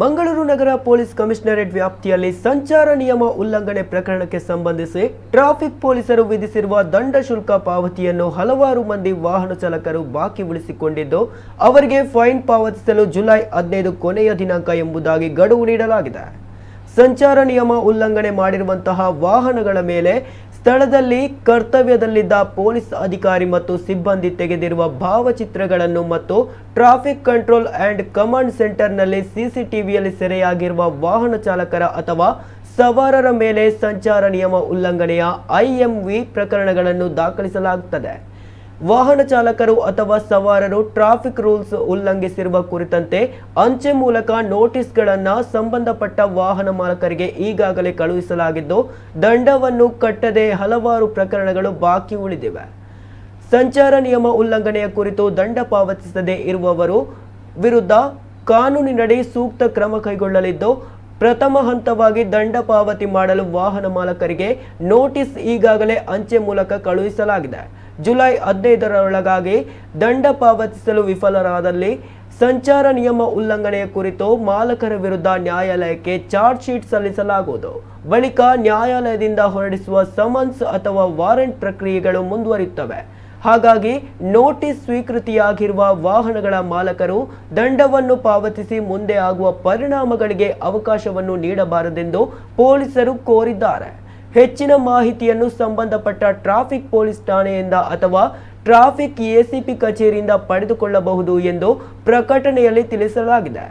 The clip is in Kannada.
ಮಂಗಳೂರು ನಗರ ಪೊಲೀಸ್ ಕಮಿಷನರೇಟ್ ವ್ಯಾಪ್ತಿಯಲ್ಲಿ ಸಂಚಾರ ನಿಯಮ ಉಲ್ಲಂಘನೆ ಪ್ರಕರಣಕ್ಕೆ ಸಂಬಂಧಿಸಿ ಟ್ರಾಫಿಕ್ ಪೊಲೀಸರು ವಿಧಿಸಿರುವ ದಂಡ ಶುಲ್ಕ ಪಾವತಿಯನ್ನು ಹಲವಾರು ಮಂದಿ ವಾಹನ ಚಾಲಕರು ಬಾಕಿ ಉಳಿಸಿಕೊಂಡಿದ್ದು, ಅವರಿಗೆ ಫೈನ್ ಪಾವತಿಸಲು ಜುಲೈ ಹದಿನೈದು ಕೊನೆಯ ದಿನಾಂಕ ಎಂಬುದಾಗಿ ಗಡುವು ನೀಡಲಾಗಿದೆ. ಸಂಚಾರ ನಿಯಮ ಉಲ್ಲಂಘನೆ ಮಾಡಿರುವಂತಹ ವಾಹನಗಳ ಮೇಲೆ ಸ್ಥಳದಲ್ಲಿ ಕರ್ತವ್ಯದಲ್ಲಿದ್ದ ಪೊಲೀಸ್ ಅಧಿಕಾರಿ ಮತ್ತು ಸಿಬ್ಬಂದಿ ತೆಗೆದಿರುವ ಭಾವಚಿತ್ರಗಳನ್ನು ಮತ್ತು ಟ್ರಾಫಿಕ್ ಕಂಟ್ರೋಲ್ ಆ್ಯಂಡ್ ಕಮಾಂಡ್ ಸೆಂಟರ್ನಲ್ಲಿ ಸಿಸಿಟಿವಿಯಲ್ಲಿ ಸೆರೆಯಾಗಿರುವ ವಾಹನ ಚಾಲಕರ ಅಥವಾ ಸವಾರರ ಮೇಲೆ ಸಂಚಾರ ನಿಯಮ ಉಲ್ಲಂಘನೆಯ ಐಎಂವಿ ಪ್ರಕರಣಗಳನ್ನು ದಾಖಲಿಸಲಾಗುತ್ತದೆ. ವಾಹನ ಚಾಲಕರು ಅಥವಾ ಸವಾರರು ಟ್ರಾಫಿಕ್ ರೂಲ್ಸ್ ಉಲ್ಲಂಘಿಸಿರುವ ಕುರಿತಂತೆ ಅಂಚೆ ಮೂಲಕ ನೋಟಿಸ್ಗಳನ್ನು ಸಂಬಂಧಪಟ್ಟ ವಾಹನ ಮಾಲಕರಿಗೆ ಈಗಾಗಲೇ ಕಳುಹಿಸಲಾಗಿದ್ದು, ದಂಡವನ್ನು ಕಟ್ಟದೆ ಹಲವಾರು ಪ್ರಕರಣಗಳು ಬಾಕಿ ಉಳಿದಿವೆ. ಸಂಚಾರ ನಿಯಮ ಉಲ್ಲಂಘನೆಯ ಕುರಿತು ದಂಡ ಪಾವತಿಸದೇ ಇರುವವರು ವಿರುದ್ಧ ಕಾನೂನಿನಡಿ ಸೂಕ್ತ ಕ್ರಮ ಕೈಗೊಳ್ಳಲಿದ್ದು, ಪ್ರಥಮ ಹಂತವಾಗಿ ದಂಡ ಪಾವತಿ ಮಾಡಲು ವಾಹನ ಮಾಲಕರಿಗೆ ನೋಟಿಸ್ ಈಗಾಗಲೇ ಅಂಚೆ ಮೂಲಕ ಕಳುಹಿಸಲಾಗಿದೆ. ಜುಲೈ ಹದಿನೈದರೊಳಗಾಗಿ ದಂಡ ಪಾವತಿಸಲು ವಿಫಲರಾದಲ್ಲಿ ಸಂಚಾರ ನಿಯಮ ಉಲ್ಲಂಘನೆಯ ಕುರಿತು ಮಾಲಕರ ವಿರುದ್ಧ ನ್ಯಾಯಾಲಯಕ್ಕೆ ಚಾರ್ಜ್ ಶೀಟ್ ಸಲ್ಲಿಸಲಾಗುವುದು. ಬಳಿಕ ನ್ಯಾಯಾಲಯದಿಂದ ಹೊರಡಿಸುವ ಸಮನ್ಸ್ ಅಥವಾ ವಾರೆಂಟ್ ಪ್ರಕ್ರಿಯೆಗಳು ಮುಂದುವರಿಯುತ್ತವೆ. ಹಾಗಾಗಿ ನೋಟಿಸ್ ಸ್ವೀಕೃತಿಯಾಗಿರುವ ವಾಹನಗಳ ಮಾಲಕರು ದಂಡವನ್ನು ಪಾವತಿಸಿ ಮುಂದೆ ಆಗುವ ಪರಿಣಾಮಗಳಿಗೆ ಅವಕಾಶವನ್ನು ನೀಡಬಾರದೆಂದು ಪೊಲೀಸರು ಕೋರಿದ್ದಾರೆ. ಹೆಚ್ಚಿನ ಮಾಹಿತಿಯನ್ನು ಸಂಬಂಧಪಟ್ಟ ಟ್ರಾಫಿಕ್ ಪೊಲೀಸ್ ಠಾಣೆಯಿಂದ ಅಥವಾ ಟ್ರಾಫಿಕ್ ಎಸಿಪಿ ಕಚೇರಿಯಿಂದ ಪಡೆದುಕೊಳ್ಳಬಹುದು ಎಂದು ಪ್ರಕಟಣೆಯಲ್ಲಿ ತಿಳಿಸಲಾಗಿದೆ.